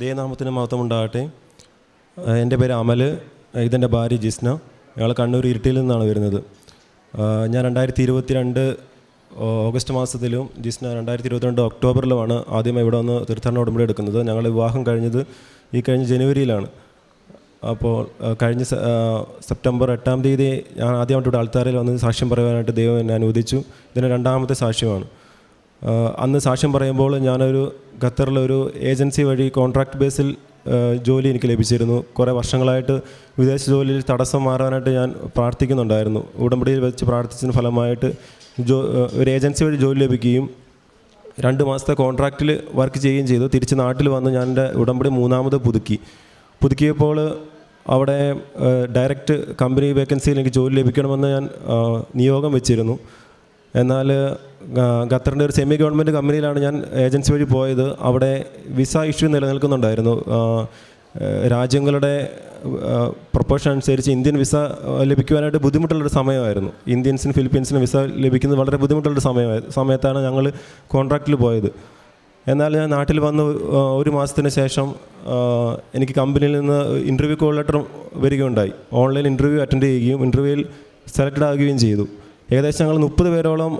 ദൈവനാമത്തിന് മഹത്വം ഉണ്ടാകട്ടെ എന്റെ പേര് അമൽ ഇതെന്റെ ഭാര്യ ജിസ്ന. ഞങ്ങൾ കണ്ണൂർ ഇരിട്ടിയിൽ നിന്നാണ് വരുന്നത്. ഞാൻ രണ്ടായിരത്തി ഇരുപത്തി രണ്ട് ഓഗസ്റ്റ് മാസത്തിലും ജിസ്ന രണ്ടായിരത്തി ഇരുപത്തിരണ്ട് ഒക്ടോബറിലുമാണ് ആദ്യമായി ഇവിടെ വന്ന് തീർത്ഥാടന ഉടമ്പടി എടുക്കുന്നത്. ഞങ്ങൾ വിവാഹം കഴിഞ്ഞത് ഈ കഴിഞ്ഞ ജനുവരിയിലാണ്. അപ്പോൾ കഴിഞ്ഞ സെപ്റ്റംബർ എട്ടാം തീയതി ഞാൻ ആദ്യമായിട്ട് ഇവിടെ ആൾത്താരയിൽ വന്ന് സാക്ഷ്യം പറയാനായിട്ട് ദൈവം എന്നെ അനുവദിച്ചു. ഇതിന് രണ്ടാമത്തെ സാക്ഷ്യമാണ്. അന്ന് സാക്ഷ്യം പറയുമ്പോൾ ഞാനൊരു ഖത്തറിലൊരു ഏജൻസി വഴി കോൺട്രാക്ട് ബേസിൽ ജോലി എനിക്ക് ലഭിച്ചിരുന്നു. കുറേ വർഷങ്ങളായിട്ട് വിദേശ ജോലിയിൽ തടസ്സം മാറാനായിട്ട് ഞാൻ പ്രാർത്ഥിക്കുന്നുണ്ടായിരുന്നു. ഉടമ്പടിയിൽ വെച്ച് പ്രാർത്ഥിച്ചതിന് ഫലമായിട്ട് ജോ ഒരു ഏജൻസി വഴി ജോലി ലഭിക്കുകയും രണ്ട് മാസത്തെ കോൺട്രാക്റ്റിൽ വർക്ക് ചെയ്യുകയും ചെയ്തു. തിരിച്ച് നാട്ടിൽ വന്ന് ഞാൻ എന്റെ ഉടമ്പടി മൂന്നാമത് പുതുക്കി. പുതുക്കിയപ്പോൾ അവിടെ ഡയറക്റ്റ് കമ്പനി വേക്കൻസിയിൽ എനിക്ക് ജോലി ലഭിക്കണമെന്ന് ഞാൻ നിയോഗം വെച്ചിരുന്നു. എന്നാൽ ഖത്തറിന്റെ ഒരു സെമി ഗവൺമെന്റ് കമ്പനിയിലാണ് ഞാൻ ഏജൻസി വഴി പോയത്. അവിടെ വിസ ഇഷ്യൂ നിലനിൽക്കുന്നുണ്ടായിരുന്നു. രാജ്യങ്ങളുടെ പ്രൊപ്പോഷൻ അനുസരിച്ച് ഇന്ത്യൻ വിസ ലഭിക്കുവാനായിട്ട് ബുദ്ധിമുട്ടുള്ളൊരു സമയമായിരുന്നു. ഇന്ത്യൻസിനും ഫിലിപ്പീൻസിനും വിസ ലഭിക്കുന്നത് വളരെ ബുദ്ധിമുട്ടുള്ളൊരു സമയമായി സമയത്താണ് ഞങ്ങൾ കോൺട്രാക്റ്റിൽ പോയത്. എന്നാൽ ഞാൻ നാട്ടിൽ വന്ന് ഒരു മാസത്തിന് ശേഷം എനിക്ക് കമ്പനിയിൽ നിന്ന് ഇന്റർവ്യൂ കോൾ ലെറ്റർ വരികയുണ്ടായി. ഓൺലൈൻ ഇന്റർവ്യൂ അറ്റൻഡ് ചെയ്യുകയും ഇന്റർവ്യൂവിൽ സെലക്റ്റഡ് ആകുകയും ചെയ്തു. ഏകദേശം ഞങ്ങൾ മുപ്പത് പേരോളം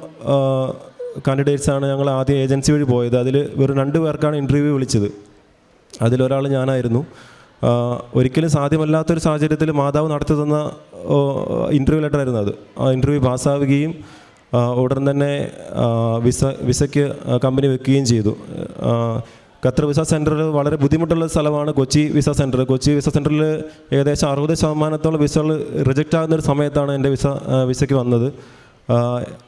കാൻഡിഡേറ്റ്സാണ് ഞങ്ങൾ ആദ്യം ഏജൻസി വഴി പോയത്. അതിൽ വെറും രണ്ട് പേർക്കാണ് ഇന്റർവ്യൂ വിളിച്ചത്. അതിലൊരാൾ ഞാനായിരുന്നു. ഒരിക്കലും സാധ്യമല്ലാത്തൊരു സാഹചര്യത്തിൽ മാതാവ് നടത്തി തന്ന ഇന്റർവ്യൂ ലെറ്റർ ആയിരുന്നു അത്. ആ ഇന്റർവ്യൂ പാസ്സാവുകയും ഉടൻ തന്നെ വിസ വിസയ്ക്ക് കമ്പനി വെക്കുകയും ചെയ്തു. ഖത്തർ വിസ സെന്റർ വളരെ ബുദ്ധിമുട്ടുള്ള സ്ഥലമാണ് Kochi visa centre Kochi visa സെന്ററിൽ ഏകദേശം അറുപത് ശതമാനത്തോളം വിസകൾ റിജക്റ്റ് ആകുന്ന ഒരു സമയത്താണ് എന്റെ വിസ വിസയ്ക്ക് വന്നത്.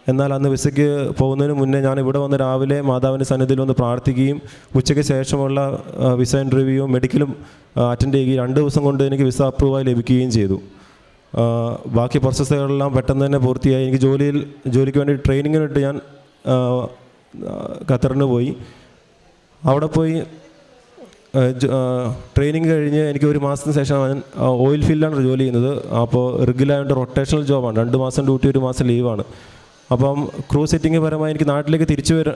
എന്നാൽ അന്ന് വിസയ്ക്ക് പോകുന്നതിന് മുന്നേ ഞാൻ ഇവിടെ വന്ന് രാവിലെ മാതാവിന്റെ സന്നിധിയിൽ വന്ന് പ്രാർത്ഥിക്കുകയും ഉച്ചയ്ക്ക് ശേഷമുള്ള വിസ ഇന്റർവ്യൂവും മെഡിക്കലും അറ്റൻഡ് ചെയ്യുകയും രണ്ട് ദിവസം കൊണ്ട് എനിക്ക് വിസ അപ്രൂവായി ലഭിക്കുകയും ചെയ്തു. ബാക്കി പ്രോസസ്സുകളെല്ലാം പെട്ടെന്ന് തന്നെ പൂർത്തിയായി. എനിക്ക് ജോലിയിൽ ജോലിക്ക് വേണ്ടി ട്രെയിനിങ്ങിനിട്ട് ഞാൻ ഖത്തറിന് പോയി. അവിടെ പോയി ട്രെയിനിങ് കഴിഞ്ഞ് എനിക്ക് ഒരു മാസത്തിന് ശേഷം ഞാൻ ഓയിൽ ഫീൽഡിലാണ് ജോലി ചെയ്യുന്നത്. അപ്പോൾ റെഗുലറായിട്ട് റൊട്ടേഷണൽ ജോബാണ് രണ്ട് മാസം ഡ്യൂട്ടി ഒരു മാസം ലീവാണ് അപ്പം ക്രൂ സെറ്റിംഗ് പരമായി എനിക്ക് നാട്ടിലേക്ക് തിരിച്ചു വര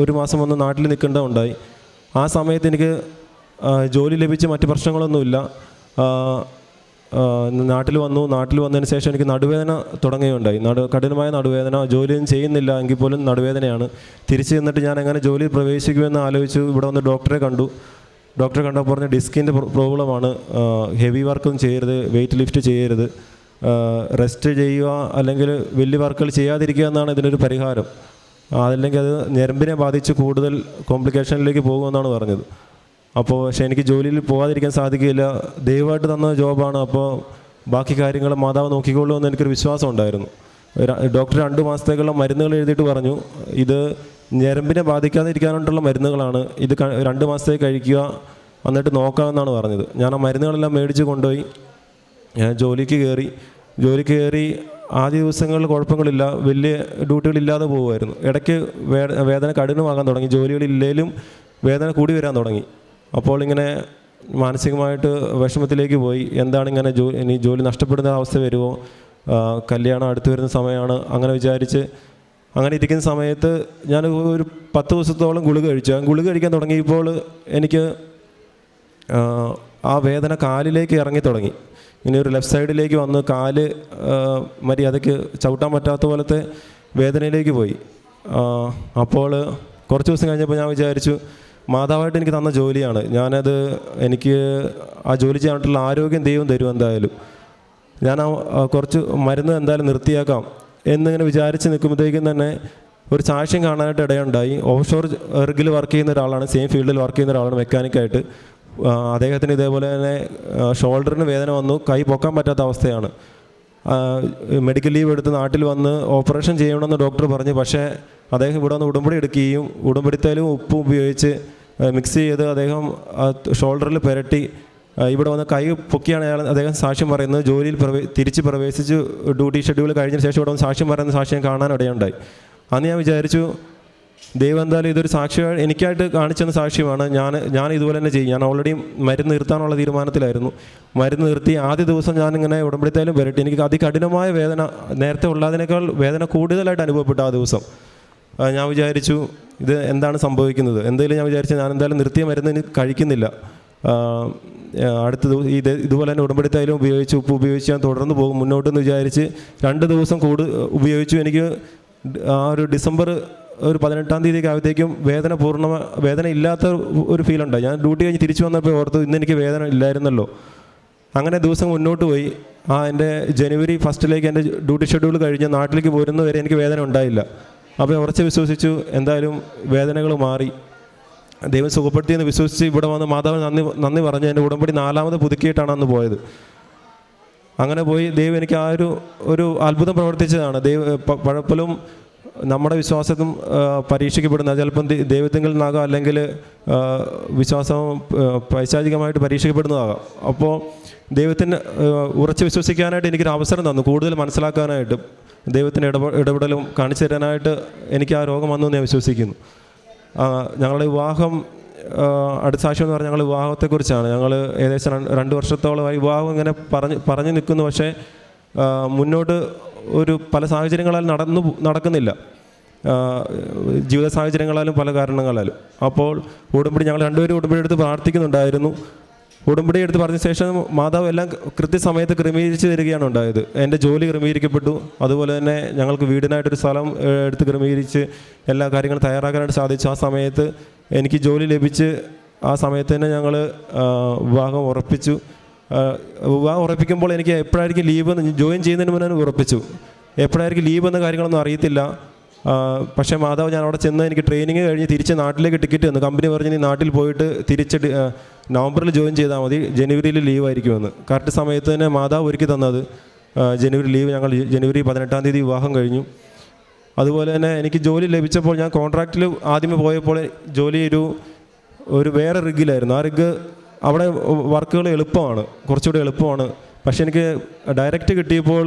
ഒരു മാസം വന്ന് നാട്ടിൽ നിൽക്കേണ്ടതുണ്ടായി. ആ സമയത്ത് എനിക്ക് ജോലി ലഭിച്ച് മറ്റ് പ്രശ്നങ്ങളൊന്നുമില്ല. നാട്ടിൽ വന്നു. നാട്ടിൽ വന്നതിന് ശേഷം എനിക്ക് നടുവേദന തുടങ്ങുകയുണ്ടായി. നടു കഠിനമായ നടുവേദന. ജോലിയൊന്നും ചെയ്യുന്നില്ല. എങ്കിൽ പോലും നടുവേദനയാണ്. തിരിച്ചു ചെന്നിട്ട് ഞാൻ എങ്ങനെ ജോലിയിൽ പ്രവേശിക്കുമെന്ന് ആലോചിച്ചു ഇവിടെ വന്ന് ഡോക്ടറെ കണ്ടു. ഡോക്ടറെ കണ്ടപ്പോൾ പറഞ്ഞ ഡിസ്കിന്റെ പ്രോബ്ലമാണ് ഹെവി വർക്കൊന്നും ചെയ്യരുത് വെയിറ്റ് ലിഫ്റ്റ് ചെയ്യരുത് റെസ്റ്റ് ചെയ്യുക അല്ലെങ്കിൽ വലിയ വർക്കുകൾ ചെയ്യാതിരിക്കുക എന്നാണ് ഇതിനൊരു പരിഹാരം. അതല്ലെങ്കിൽ അത് ഞരമ്പിനെ ബാധിച്ച് കൂടുതൽ കോംപ്ലിക്കേഷനിലേക്ക് പോകുമെന്നാണ് പറഞ്ഞത്. അപ്പോൾ പക്ഷേ എനിക്ക് ജോലിയിൽ പോകാതിരിക്കാൻ സാധിക്കില്ല ദൈവമായിട്ട് തന്ന ജോബാണ് അപ്പോൾ ബാക്കി കാര്യങ്ങൾ മാതാവ് നോക്കിക്കൊള്ളൂ എന്ന് എനിക്കൊരു വിശ്വാസം ഉണ്ടായിരുന്നു. ഡോക്ടർ രണ്ട് മാസത്തേക്കുള്ള മരുന്നുകൾ എഴുതിയിട്ട് പറഞ്ഞു ഇത് ഞരമ്പിനെ ബാധിക്കാതിരിക്കാനായിട്ടുള്ള മരുന്നുകളാണ്. ഇത് രണ്ട് മാസത്തേക്ക് കഴിക്കുക എന്നിട്ട് നോക്കാമെന്നാണ് പറഞ്ഞത്. ഞാൻ ആ മരുന്നുകളെല്ലാം മേടിച്ച് കൊണ്ടുപോയി. ജോലിക്ക് കയറി ജോലിക്ക് കയറി ആദ്യ ദിവസങ്ങളിൽ കുഴപ്പങ്ങളില്ല വലിയ ഡ്യൂട്ടികളില്ലാതെ പോകുമായിരുന്നു. ഇടയ്ക്ക് വേ- വേദന കഠിനമാകാൻ തുടങ്ങി. ജോലികളില്ലേലും വേദന കൂടി വരാൻ തുടങ്ങി. അപ്പോൾ ഇങ്ങനെ മാനസികമായിട്ട് വിഷമത്തിലേക്ക് പോയി. എന്താണ് ഇങ്ങനെ ജോലി ഇനി ജോലി നഷ്ടപ്പെടുന്ന അവസ്ഥ വരുമോ? കല്യാണം അടുത്ത് വരുന്ന സമയമാണ്. അങ്ങനെ വിചാരിച്ച് അങ്ങനെ ഇരിക്കുന്ന സമയത്ത് ഞാൻ ഒരു പത്ത് ദിവസത്തോളം ഗുളിക കഴിച്ചു. ആ ഗുളിക കഴിക്കാൻ തുടങ്ങിയപ്പോൾ എനിക്ക് ആ, വേദന കാലിലേക്ക് ഇറങ്ങി തുടങ്ങി. ഇനി ഒരു ലെഫ്റ്റ് സൈഡിലേക്ക് വന്ന് കാൽ മര്യാദയ്ക്ക് ചവിട്ടാൻ പറ്റാത്ത പോലത്തെ വേദനയിലേക്ക് പോയി. അപ്പോൾ കുറച്ച് ദിവസം കഴിഞ്ഞപ്പോൾ ഞാൻ വിചാരിച്ചു മാതാവായിട്ട് എനിക്ക് തന്ന ജോലിയാണ്. ഞാനത് എനിക്ക് ആ ജോലി ചെയ്യാനായിട്ടുള്ള ആരോഗ്യം ദൈവം തരും എന്തായാലും. ഞാൻ ആ കുറച്ച് മരുന്ന് എന്തായാലും നിർത്തിയാക്കാം. എന്നിങ്ങനെ വിചാരിച്ച് നിൽക്കുമ്പോഴത്തേക്കും തന്നെ ഒരു സാക്ഷ്യം കാണാനായിട്ട് ഇടയുണ്ടായി. ഓഫ്ഷോർ എർഗിൽ വർക്ക് ചെയ്യുന്ന ഒരാളാണ് സെയിം ഫീൽഡിൽ വർക്ക് ചെയ്യുന്ന ഒരാളാണ് മെക്കാനിക്കായിട്ട് അദ്ദേഹത്തിന് ഇതേപോലെ തന്നെ ഷോൾഡറിന് വേദന വന്നു കൈ പൊക്കാൻ പറ്റാത്ത അവസ്ഥയാണ്. മെഡിക്കൽ ലീവ് എടുത്ത് നാട്ടിൽ വന്ന് ഓപ്പറേഷൻ ചെയ്യണമെന്ന് ഡോക്ടർ പറഞ്ഞു. പക്ഷേ അദ്ദേഹം ഇവിടെ വന്ന് ഉടമ്പടി എടുക്കുകയും ഉടമ്പടിത്തേലും ഉപ്പും ഉപയോഗിച്ച് മിക്സ് ചെയ്ത് അദ്ദേഹം ഷോൾഡറിൽ പുരട്ടി ഇവിടെ വന്ന് കൈ പൊക്കിയാണ് അയാൾ അദ്ദേഹം സാക്ഷ്യം പറയുന്നത്. ജോലിയിൽ പ്രവേ തിരിച്ച് പ്രവേശിച്ച്. ഡ്യൂട്ടി ഷെഡ്യൂൾ കഴിഞ്ഞ ശേഷം ഇവിടെ വന്ന് സാക്ഷ്യം പറയുന്ന സാക്ഷ്യം കാണാൻ ഇടയുണ്ടായി അന്ന് ഞാൻ വിചാരിച്ചു ദൈവം എന്തായാലും ഇതൊരു സാക്ഷിയായി എനിക്കായിട്ട് കാണിച്ചെന്ന സാക്ഷ്യമാണ്. ഞാൻ ഞാൻ ഇതുപോലെ തന്നെ ചെയ്യും. ഞാൻ ഓൾറെഡി മരുന്ന് നിർത്താനുള്ള തീരുമാനത്തിലായിരുന്നു. മരുന്ന് നിർത്തി ആദ്യ ദിവസം ഞാനിങ്ങനെ ഉടമ്പടിത്തേലും വരട്ടെ എനിക്ക് അതികഠിനമായ വേദന നേരത്തെ ഉള്ളതിനേക്കാൾ വേദന കൂടുതലായിട്ട് അനുഭവപ്പെട്ടു ആ ദിവസം. ഞാൻ വിചാരിച്ചു ഇത് എന്താണ് സംഭവിക്കുന്നത്? എന്തെങ്കിലും ഞാൻ വിചാരിച്ചു ഞാൻ എന്തായാലും നിർത്തിയ മരുന്ന് കഴിക്കുന്നില്ല. അടുത്ത ദിവസം ഇത് ഇതുപോലെ തന്നെ ഉടമ്പടി തൈലം ഉപയോഗിച്ച് ഉപ്പ് ഉപയോഗിച്ച് ഞാൻ തുടർന്ന് പോകും മുന്നോട്ടെന്ന് വിചാരിച്ച് രണ്ട് ദിവസം കൂട് ഉപയോഗിച്ചു. എനിക്ക് ആ ഒരു ഡിസംബർ ഒരു പതിനെട്ടാം തീയതി ആയപ്പോഴത്തേക്കും വേദന പൂർണ വേദന ഇല്ലാത്ത ഒരു ഫീൽ ഉണ്ടായി. ഞാൻ ഡ്യൂട്ടി കഴിഞ്ഞ് തിരിച്ചു വന്നപ്പോൾ ഓർത്തു ഇന്ന് എനിക്ക് വേദന ഇല്ലായിരുന്നല്ലോ. അങ്ങനെ ദിവസം മുന്നോട്ട് പോയി. ആ എന്റെ ജനുവരി ഫസ്റ്റിലേക്ക് എന്റെ ഡ്യൂട്ടി ഷെഡ്യൂൾ കഴിഞ്ഞ് നാട്ടിലേക്ക് പോരുന്നവരെ എനിക്ക് വേദന ഉണ്ടായില്ല. അപ്പോൾ ഉറച്ച് വിശ്വസിച്ചു എന്തായാലും വേദനകൾ മാറി. ദൈവം സുഖപ്പെടുത്തിയെന്ന് വിശ്വസിച്ച് ഇവിടെ വന്ന് മാതാവ് നന്ദി നന്ദി പറഞ്ഞ്. എന്റെ ഉടമ്പടി നാലാമത് പുതുക്കിയിട്ടാണ് അന്ന് പോയത്. അങ്ങനെ പോയി ദൈവം എനിക്ക് ആ ഒരു ഒരു അത്ഭുതം പ്രവർത്തിച്ചതാണ്. ദൈവ പഴപ്പലും നമ്മുടെ വിശ്വാസത്തും പരീക്ഷിക്കപ്പെടുന്ന ചിലപ്പം ദൈവത്തിങ്കിൽ നിന്നാകാം അല്ലെങ്കിൽ വിശ്വാസം പൈശാചികമായിട്ട് പരീക്ഷിക്കപ്പെടുന്നതാകാം. അപ്പോൾ ദൈവത്തിന് ഉറച്ചു വിശ്വസിക്കാനായിട്ട് എനിക്കൊരു അവസരം തന്നു. കൂടുതൽ മനസ്സിലാക്കാനായിട്ട് ദൈവത്തിന്റെ ഇടപെ ഇടപെടലും കാണിച്ചു തരാനായിട്ട് എനിക്ക് ആ രോഗം വന്നു ഞാൻ വിശ്വസിക്കുന്നു. ഞങ്ങളുടെ വിവാഹം ആ, അടുത്ത സാക്ഷ്യം എന്ന് പറഞ്ഞാൽ ഞങ്ങൾ വിവാഹത്തെക്കുറിച്ചാണ്. ഞങ്ങൾ ഏകദേശം രണ്ട് വർഷത്തോളമായി വിവാഹം ഇങ്ങനെ പറഞ്ഞ് പറഞ്ഞു നിൽക്കുന്നു. പക്ഷേ മുന്നോട്ട് ഒരു പല സാഹചര്യങ്ങളാൽ നടന്നു നടക്കുന്നില്ല. ജീവിത സാഹചര്യങ്ങളാലും പല കാരണങ്ങളാലും. അപ്പോൾ ഉടമ്പടി ഞങ്ങൾ രണ്ടുപേരും ഉടമ്പടി എടുത്ത് പ്രാർത്ഥിക്കുന്നുണ്ടായിരുന്നു. ഉടമ്പടി എടുത്ത് പറഞ്ഞ ശേഷം മാതാവ് എല്ലാം കൃത്യസമയത്ത് ക്രമീകരിച്ച് തരികയാണ് ഉണ്ടായത്. എന്റെ ജോലി ക്രമീകരിക്കപ്പെട്ടു. അതുപോലെ തന്നെ ഞങ്ങൾക്ക് വീടിനായിട്ടൊരു സ്ഥലം എടുത്ത് ക്രമീകരിച്ച് എല്ലാ കാര്യങ്ങളും തയ്യാറാക്കാനായിട്ട് സാധിച്ചു. ആ സമയത്ത് എനിക്ക് ജോലി ലഭിച്ച് ആ സമയത്ത് തന്നെ ഞങ്ങൾ വിവാഹം ഉറപ്പിച്ചു. വിവാഹം ഉറപ്പിക്കുമ്പോൾ എനിക്ക് എപ്പോഴായിരിക്കും ലീവ് ജോയിൻ ചെയ്യുന്നതിന് മുന്നേ ഉറപ്പിച്ചു. എപ്പോഴായിരിക്കും ലീവ് എന്ന കാര്യങ്ങളൊന്നും അറിയത്തില്ല. പക്ഷേ മാതാവ് ഞാൻ അവിടെ ചെന്ന് എനിക്ക് ട്രെയിനിങ് കഴിഞ്ഞ് തിരിച്ച് നാട്ടിലേക്ക് ടിക്കറ്റ് തന്നു. കമ്പനി പറഞ്ഞ് നീ നാട്ടിൽ പോയിട്ട് തിരിച്ച് നവംബറിൽ ജോയിൻ ചെയ്താൽ മതി. ജനുവരിയിൽ ലീവ് ആയിരിക്കുമെന്ന്. കറക്റ്റ് സമയത്ത് തന്നെ മാതാവ് ഒരുക്കി തന്നത്. ജനുവരി ലീവ് ഞങ്ങൾ ജനുവരി പതിനെട്ടാം തീയതി വിവാഹം കഴിഞ്ഞു. അതുപോലെ തന്നെ എനിക്ക് ജോലി ലഭിച്ചപ്പോൾ ഞാൻ കോൺട്രാക്റ്റിൽ ആദ്യമേ പോയപ്പോൾ ജോലി ഒരു ഒരു വേറെ റിഗിലായിരുന്നു ആ റിഗ് അവിടെ വർക്കുകൾ എളുപ്പമാണ്. കുറച്ചുകൂടി എളുപ്പമാണ്. പക്ഷേ എനിക്ക് ഡയറക്റ്റ് കിട്ടിയപ്പോൾ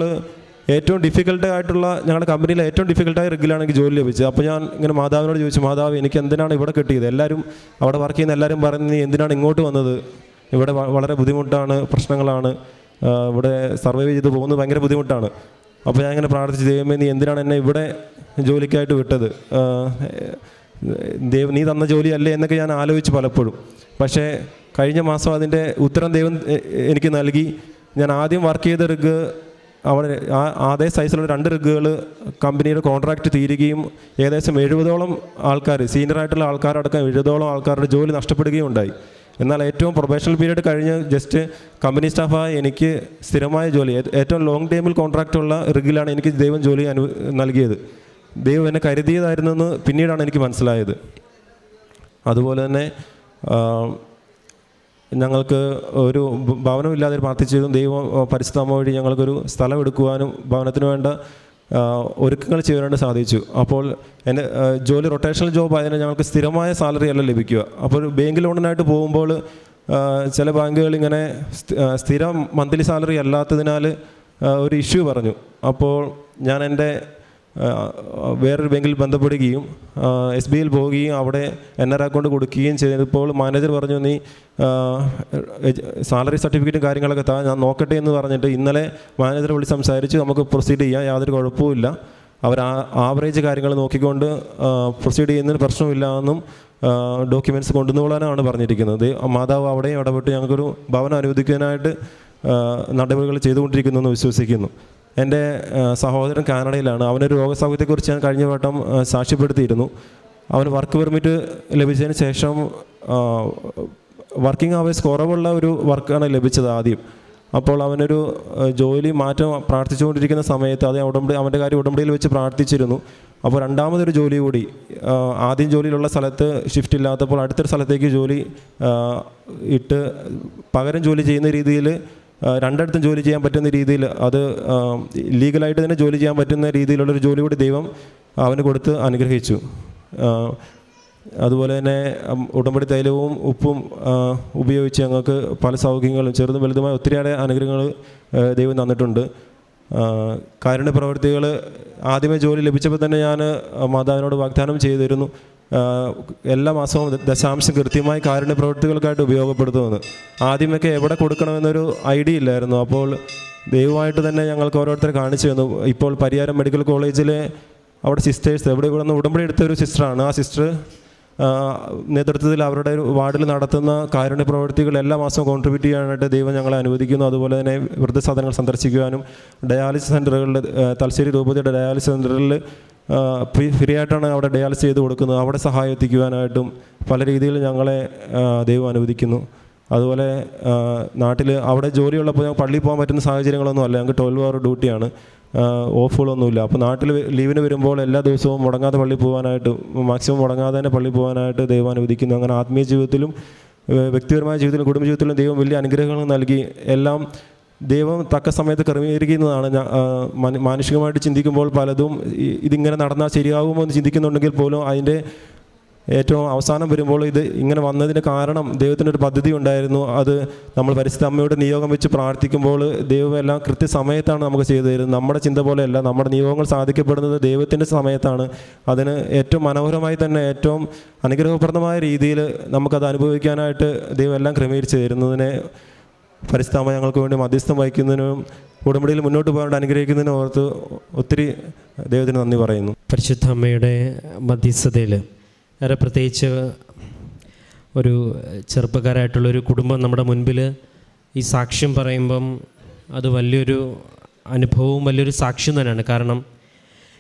ഏറ്റവും ഡിഫിക്കൽട്ട് ആയിട്ടുള്ള ഞങ്ങളുടെ കമ്പനിയിലെ ഏറ്റവും ഡിഫിക്കൽട്ടായ റിഗിലാണ് എനിക്ക് ജോലി ലഭിച്ചത്. അപ്പോൾ ഞാൻ ഇങ്ങനെ മാതാവിനോട് ചോദിച്ചു മാതാവ് എനിക്ക് എന്തിനാണ് ഇവിടെ കിട്ടിയത്? എല്ലാവരും അവിടെ വർക്ക് ചെയ്യുന്ന എല്ലാവരും പറയുന്നത് നീ എന്തിനാണ് ഇങ്ങോട്ട് വന്നത്? ഇവിടെ വളരെ ബുദ്ധിമുട്ടാണ് പ്രശ്നങ്ങളാണ്. ഇവിടെ സർവൈവ് ചെയ്ത് പോകുന്നത് ഭയങ്കര ബുദ്ധിമുട്ടാണ്. അപ്പോൾ ഞാൻ ഇങ്ങനെ പ്രാർത്ഥിച്ച് ദൈവമേ നീ എന്തിനാണ് എന്നെ ഇവിടെ ജോലിക്കായിട്ട് വിട്ടത്? ദൈവം നീ തന്ന ജോലിയല്ലേ? എന്നൊക്കെ ഞാൻ ആലോചിച്ച് പലപ്പോഴും. പക്ഷേ കഴിഞ്ഞ മാസം അതിന്റെ ഉത്തരം ദൈവം എനിക്ക് നൽകി. ഞാൻ ആദ്യം വർക്ക് ചെയ്ത റിഗ് അവിടെ ആ- അതേ സൈസിലുള്ള രണ്ട് റിഗുകൾ കമ്പനിയുടെ കോൺട്രാക്റ്റ് തീരുകയും ഏകദേശം എഴുപതോളം ആൾക്കാർ സീനിയർ ആയിട്ടുള്ള ആൾക്കാരടക്കം എഴുപതോളം ആൾക്കാരുടെ ജോലി നഷ്ടപ്പെടുകയും ഉണ്ടായി. എന്നാൽ ഏറ്റവും പ്രൊഫഷണൽ പീരീഡ് കഴിഞ്ഞ് ജസ്റ്റ് കമ്പനി സ്റ്റാഫായ എനിക്ക് സ്ഥിരമായ ജോലി ഏറ്റവും ലോങ് ടൈമിൽ കോൺട്രാക്റ്റ് ഉള്ള റിഗിലാണ് എനിക്ക് ദൈവം ജോലി അനു നൽകിയത്. ദൈവം എന്നെ കരുതിയതായിരുന്നെന്ന് പിന്നീടാണ് എനിക്ക് മനസ്സിലായത്. അതുപോലെ തന്നെ ഞങ്ങൾക്ക് ഒരു ഭവനമില്ലാതെ പ്രാർത്ഥിച്ചതും ദൈവം ആ, പരിശുദ്ധ അമ്മ വഴി ഞങ്ങൾക്കൊരു സ്ഥലം എടുക്കുവാനും ഭവനത്തിന് വേണ്ട ഒരുക്കങ്ങൾ ചെയ്യാനായിട്ട് സാധിച്ചു. അപ്പോൾ എന്റെ ജോലി റൊട്ടേഷണൽ ജോബ് ആയതിനാൽ ഞങ്ങൾക്ക് സ്ഥിരമായ സാലറി അല്ല ലഭിക്കുക. അപ്പോൾ ബാങ്ക് ലോണിനായിട്ട് പോകുമ്പോൾ ചില ബാങ്കുകൾ ഇങ്ങനെ സ്ഥിരം മന്ത്ലി സാലറി അല്ലാത്തതിനാൽ ഒരു ഇഷ്യൂ പറഞ്ഞു. അപ്പോൾ ഞാൻ എന്റെ വേറൊരു ബാങ്കിൽ ബന്ധപ്പെടുകയും എസ് ബി ഐയിൽ പോവുകയും അവിടെ എൻ ആർ അക്കൗണ്ട് കൊടുക്കുകയും ചെയ്തപ്പോൾ മാനേജർ പറഞ്ഞു നീ സാലറി സർട്ടിഫിക്കറ്റും കാര്യങ്ങളൊക്കെ താ ഞാൻ നോക്കട്ടെ എന്ന് പറഞ്ഞിട്ട് ഇന്നലെ മാനേജറെ വിളിച്ച് സംസാരിച്ച് നമുക്ക് പ്രൊസീഡ് ചെയ്യാം യാതൊരു കുഴപ്പമില്ല അവർ ആവറേജ് കാര്യങ്ങൾ നോക്കിക്കൊണ്ട് പ്രൊസീഡ് ചെയ്യുന്നതിന് പ്രശ്നമില്ല എന്നും ഡോക്യുമെന്റ്സ് കൊണ്ടുവന്നോളാനാണ് പറഞ്ഞിരിക്കുന്നത്. മാതാവ് അവിടെയും ഇടപെട്ട് ഞങ്ങൾക്കൊരു ഭവനം അനുവദിക്കാനായിട്ട് നടപടികൾ ചെയ്തുകൊണ്ടിരിക്കുന്നു എന്ന് വിശ്വസിക്കുന്നു. എന്റെ സഹോദരൻ കാനഡയിലാണ്. അവനൊരു രോഗസൗഖ്യത്തെക്കുറിച്ച് ഞാൻ കഴിഞ്ഞ വട്ടം സാക്ഷ്യപ്പെടുത്തിയിരുന്നു. അവന് വർക്ക് പെർമിറ്റ് ലഭിച്ചതിന് ശേഷം വർക്കിംഗ് അവേഴ്സ് കുറവുള്ള ഒരു വർക്കാണ് ലഭിച്ചത് ആദ്യം. അപ്പോൾ അവനൊരു ജോലി മാറ്റം പ്രാർത്ഥിച്ചുകൊണ്ടിരിക്കുന്ന സമയത്ത് അത് ഉടമ്പടി അവന്റെ കാര്യം ഉടമ്പടിയിൽ വെച്ച് പ്രാർത്ഥിച്ചിരുന്നു. അപ്പോൾ രണ്ടാമതൊരു ജോലി കൂടി ആദ്യം ജോലിയിലുള്ള സ്ഥലത്ത് ഷിഫ്റ്റ് ഇല്ലാത്തപ്പോൾ അടുത്തൊരു സ്ഥലത്തേക്ക് ജോലി ഇട്ട് പകരം ജോലി ചെയ്യുന്ന രീതിയിൽ രണ്ടിടത്തും ജോലി ചെയ്യാൻ പറ്റുന്ന രീതിയിൽ അത് ലീഗലായിട്ട് തന്നെ ജോലി ചെയ്യാൻ പറ്റുന്ന രീതിയിലുള്ളൊരു ജോലി കൂടി ദൈവം അവന് കൊടുത്ത് അനുഗ്രഹിച്ചു. അതുപോലെ തന്നെ ഉടമ്പടി തൈലവും ഉപ്പും ഉപയോഗിച്ച് ഞങ്ങൾക്ക് പല സൗകര്യങ്ങളും ചെറുതും വലുതുമായ ഒത്തിരിയേറെ അനുഗ്രഹങ്ങൾ ദൈവം തന്നിട്ടുണ്ട്. കാരുണ്യ പ്രവർത്തികൾ ആദ്യമേ ജോലി ലഭിച്ചപ്പോൾ തന്നെ ഞാൻ മാതാവിനോട് വാഗ്ദാനം ചെയ്തിരുന്നു. എല്ലാ മാസവും ദശാംശം കൃത്യമായി കാരുണ്യ പ്രവർത്തികൾക്കായിട്ട് ഉപയോഗപ്പെടുത്തുമെന്ന് ആദ്യമൊക്കെ എവിടെ കൊടുക്കണമെന്നൊരു ഐഡിയ ഇല്ലായിരുന്നു. അപ്പോൾ ദൈവമായിട്ട് തന്നെ ഞങ്ങൾക്ക് ഓരോരുത്തരെ കാണിച്ചു തന്നു. ഇപ്പോൾ പരിയാരം മെഡിക്കൽ കോളേജിലെ അവിടെ സിസ്റ്റേഴ്സ് എവിടെ ഇവിടെ നിന്ന് ഉടമ്പടി എടുത്ത ഒരു സിസ്റ്ററാണ്. ആ സിസ്റ്റർ നേതൃത്വത്തിൽ അവരുടെ വാർഡിൽ നടത്തുന്ന കാരുണ്യ പ്രവർത്തികൾ എല്ലാ മാസവും കോൺട്രിബ്യൂട്ട് ചെയ്യാനായിട്ട് ദൈവം ഞങ്ങളെ അനുവദിക്കുന്നു. അതുപോലെ തന്നെ വൃദ്ധസാധനങ്ങൾ സന്ദർശിക്കുവാനും ഡയാലിസിസ് സെന്ററുകളിൽ തലശ്ശേരി രൂപതയുടെ ഡയാലിസിസ് സെന്ററിൽ ഫ്രീ ഫ്രീ ആയിട്ടാണ് അവിടെ ഡയാലിസിസ് ചെയ്ത് കൊടുക്കുന്നത്. അവിടെ സഹായം എത്തിക്കുവാനായിട്ടും പല രീതിയിൽ ഞങ്ങളെ ദൈവം അനുവദിക്കുന്നു. അതുപോലെ നാട്ടിൽ അവിടെ ജോലിയുള്ളപ്പോൾ ഞങ്ങൾ പള്ളിയിൽ പോകാൻ പറ്റുന്ന സാഹചര്യങ്ങളൊന്നും അല്ല. ഞങ്ങൾക്ക് ട്വൽവ് അവർ ഡ്യൂട്ടിയാണ് ഓഫുകളൊന്നുമില്ല അപ്പോൾ നാട്ടിൽ ലീവിന് വരുമ്പോൾ എല്ലാ ദിവസവും മുടങ്ങാതെ പള്ളി പോകാനായിട്ട് മാക്സിമം മുടങ്ങാതെ തന്നെ പള്ളി പോകാനായിട്ട് ദൈവം അനുവദിക്കുന്നു. അങ്ങനെ ആത്മീയ ജീവിതത്തിലും വ്യക്തിപരമായ ജീവിതത്തിലും കുടുംബ ജീവിതത്തിലും ദൈവം വലിയ അനുഗ്രഹങ്ങൾ നൽകി. എല്ലാം ദൈവം തക്ക സമയത്ത് ക്രമീകരിക്കുന്നതാണ്. മാനുഷികമായിട്ട് ചിന്തിക്കുമ്പോൾ പലതും ഇതിങ്ങനെ നടന്നാൽ ശരിയാകുമോ എന്ന് ചിന്തിക്കുന്നുണ്ടെങ്കിൽ പോലും അതിന്റെ ഏറ്റവും അവസാനം വരുമ്പോൾ ഇത് ഇങ്ങനെ വന്നതിന് കാരണം ദൈവത്തിന്റെ ഒരു പദ്ധതി ഉണ്ടായിരുന്നു. അത് നമ്മൾ പരിസ്ഥിതി അമ്മയോട് നിയോഗം വെച്ച് പ്രാർത്ഥിക്കുമ്പോൾ ദൈവം എല്ലാം കൃത്യസമയത്താണ് നമുക്ക് ചെയ്തു തരുന്നത്. നമ്മുടെ ചിന്ത പോലെയല്ല. നമ്മുടെ നിയോഗങ്ങൾ സാധിക്കപ്പെടുന്നത് ദൈവത്തിന്റെ സമയത്താണ്. അതിന് ഏറ്റവും മനോഹരമായി തന്നെ ഏറ്റവും അനുഗ്രഹപ്രദമായ രീതിയിൽ നമുക്കത് അനുഭവിക്കാനായിട്ട് ദൈവം എല്ലാം ക്രമീകരിച്ച് തരുന്നതിനെ പരിസ്ഥാമ ഞങ്ങൾക്ക് വേണ്ടി മധ്യസ്ഥം വഹിക്കുന്നതിനും ഉടമ്പടിയിൽ മുന്നോട്ട് പോകാണ്ട് അനുഗ്രഹിക്കുന്നതിനും ഓർത്ത് ഒത്തിരി ദൈവത്തിന് നന്ദി പറയുന്നു. പരിശുദ്ധ അമ്മയുടെ മധ്യസ്ഥതയിൽ ഏറെ പ്രത്യേകിച്ച് ഒരു ചെറുപ്പക്കാരായിട്ടുള്ളൊരു കുടുംബം നമ്മുടെ മുൻപിൽ ഈ സാക്ഷ്യം പറയുമ്പം അത് വലിയൊരു അനുഭവവും വലിയൊരു സാക്ഷ്യം തന്നെയാണ്. കാരണം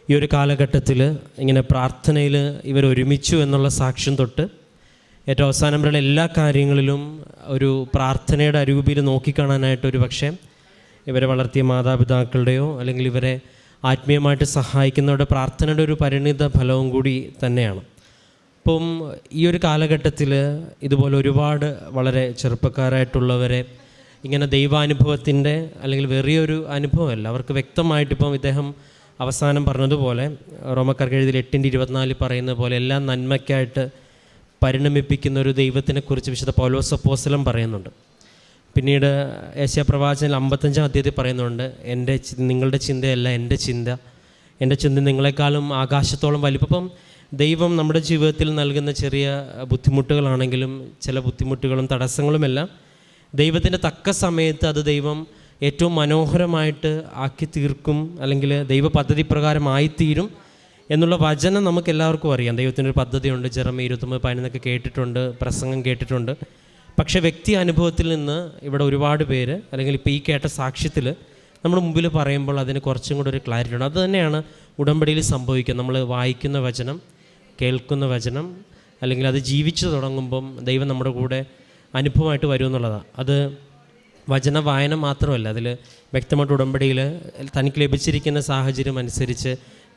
ഈ ഒരു കാലഘട്ടത്തിൽ ഇങ്ങനെ പ്രാർത്ഥനയിൽ ഇവർ ഒരുമിച്ചു എന്നുള്ള സാക്ഷ്യം തൊട്ട് ഏറ്റവും അവസാനം വരെയുള്ള എല്ലാ കാര്യങ്ങളിലും ഒരു പ്രാർത്ഥനയുടെ അരൂപിയിൽ നോക്കിക്കാണാനായിട്ട് ഒരു പക്ഷേ ഇവരെ വളർത്തിയ മാതാപിതാക്കളുടെയോ അല്ലെങ്കിൽ ഇവരെ ആത്മീയമായിട്ട് സഹായിക്കുന്നവരുടെ പ്രാർത്ഥനയുടെ ഒരു പരിണിത ഫലവും കൂടി തന്നെയാണ്. അപ്പം ഈ ഒരു കാലഘട്ടത്തിൽ ഇതുപോലെ ഒരുപാട് വളരെ ചെറുപ്പക്കാരായിട്ടുള്ളവരെ ഇങ്ങനെ ദൈവാനുഭവത്തിന്റെ അല്ലെങ്കിൽ വെറിയൊരു അനുഭവമല്ല അവർക്ക് വ്യക്തമായിട്ടിപ്പം ഇദ്ദേഹം അവസാനം പറഞ്ഞതുപോലെ റോമക്കാർക്ക് എഴുതിയിൽ എട്ടിന്റെ ഇരുപത്തിനാലിൽ പറയുന്ന പോലെ എല്ലാം നന്മയ്ക്കായിട്ട് പരിണമിപ്പിക്കുന്ന ഒരു ദൈവത്തിനെക്കുറിച്ച് വിശുദ്ധ പൗലോസ് അപ്പോസ്തലൻ പറയുന്നുണ്ട്. പിന്നീട് ഏഷ്യ പ്രവാചകൻ അമ്പത്തഞ്ചാം അധ്യായത്തിൽ പറയുന്നുണ്ട് എന്റെ നിങ്ങളുടെ ചിന്തയല്ല എന്റെ ചിന്ത. എന്റെ ചിന്ത നിങ്ങളെക്കാളും ആകാശത്തോളം വലിപ്പം. ദൈവം നമ്മുടെ ജീവിതത്തിൽ നൽകുന്ന ചെറിയ ബുദ്ധിമുട്ടുകളാണെങ്കിലും ചില ബുദ്ധിമുട്ടുകളും തടസ്സങ്ങളുമെല്ലാം ദൈവത്തിന്റെ തക്ക സമയത്ത് അത് ദൈവം ഏറ്റവും മനോഹരമായിട്ട് ആക്കി തീർക്കും അല്ലെങ്കിൽ ദൈവ പദ്ധതി പ്രകാരമായിത്തീരും എന്നുള്ള വചനം നമുക്ക് എല്ലാവർക്കും അറിയാം. ദൈവത്തിന്റെ ഒരു പദ്ധതിയുണ്ട്. ജെറമി ഇരുപത്തൊമ്പത് പതിനൊന്നൊക്കെ കേട്ടിട്ടുണ്ട്. പ്രസംഗം കേട്ടിട്ടുണ്ട്. പക്ഷേ വ്യക്തി അനുഭവത്തിൽ നിന്ന് ഇവിടെ ഒരുപാട് പേര് അല്ലെങ്കിൽ ഇപ്പോൾ ഈ കേട്ട സാക്ഷ്യത്തിൽ നമ്മുടെ മുമ്പിൽ പറയുമ്പോൾ അതിന് കുറച്ചും കൂടെ ഒരു ക്ലാരിറ്റി ഉണ്ട്. അത് തന്നെയാണ് ഉടമ്പടിയിൽ സംഭവിക്കുക. നമ്മൾ വായിക്കുന്ന വചനം. കേൾക്കുന്ന വചനം അല്ലെങ്കിൽ അത് ജീവിച്ചു തുടങ്ങുമ്പം ദൈവം നമ്മുടെ കൂടെ അനുഭവമായിട്ട് വരുമെന്നുള്ളതാണ് അത് വചന വായന മാത്രമല്ല അതിൽ വ്യക്തമായിട്ട് ഉടമ്പടിയിൽ തനിക്ക് ലഭിച്ചിരിക്കുന്ന സാഹചര്യം അനുസരിച്ച്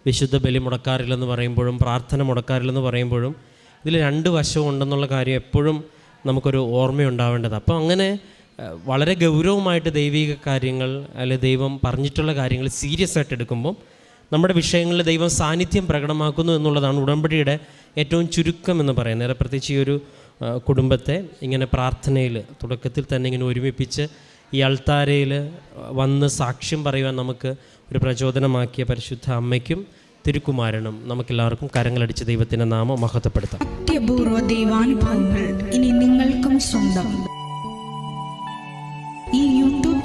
വിശുദ്ധ ബലി മുടക്കാറില്ലെന്ന് പറയുമ്പോഴും പ്രാർത്ഥന മുടക്കാറില്ലെന്ന് പറയുമ്പോഴും ഇതിൽ രണ്ട് വശവും ഉണ്ടെന്നുള്ള കാര്യം എപ്പോഴും നമുക്കൊരു ഓർമ്മയുണ്ടാവേണ്ടത് അപ്പോൾ അങ്ങനെ വളരെ ഗൗരവമായിട്ട് ദൈവിക കാര്യങ്ങൾ അല്ലെ ദൈവം പറഞ്ഞിട്ടുള്ള കാര്യങ്ങൾ സീരിയസ് ആയിട്ട് എടുക്കുമ്പോൾ നമ്മുടെ വിഷയങ്ങളിൽ ദൈവം സാന്നിധ്യം പ്രകടമാക്കുന്നു എന്നുള്ളതാണ് ഉടമ്പടിയുടെ ഏറ്റവും ചുരുക്കം എന്ന് പറയുന്നത്. പ്രത്യേകിച്ച് ഈ ഒരു കുടുംബത്തെ ഇങ്ങനെ പ്രാർത്ഥനയിൽ തുടക്കത്തിൽ തന്നെ ഇങ്ങനെ ഒരുമിപ്പിച്ച് ഈ അൾത്താരയിൽ വന്ന് സാക്ഷ്യം പറയുവാൻ നമുക്ക് ഒരു പ്രചോദനമാക്കിയ പരിശുദ്ധ അമ്മയ്ക്കും തിരുക്കുമാരനും നമുക്കെല്ലാവർക്കും കരങ്ങളടിച്ച് ദൈവത്തിന്റെ നാമം മഹത്വപ്പെടുത്താം. അത്യപൂർവ ദൈവാനുഭവങ്ങൾ ഇനി നിങ്ങൾക്കും സ്വന്തം.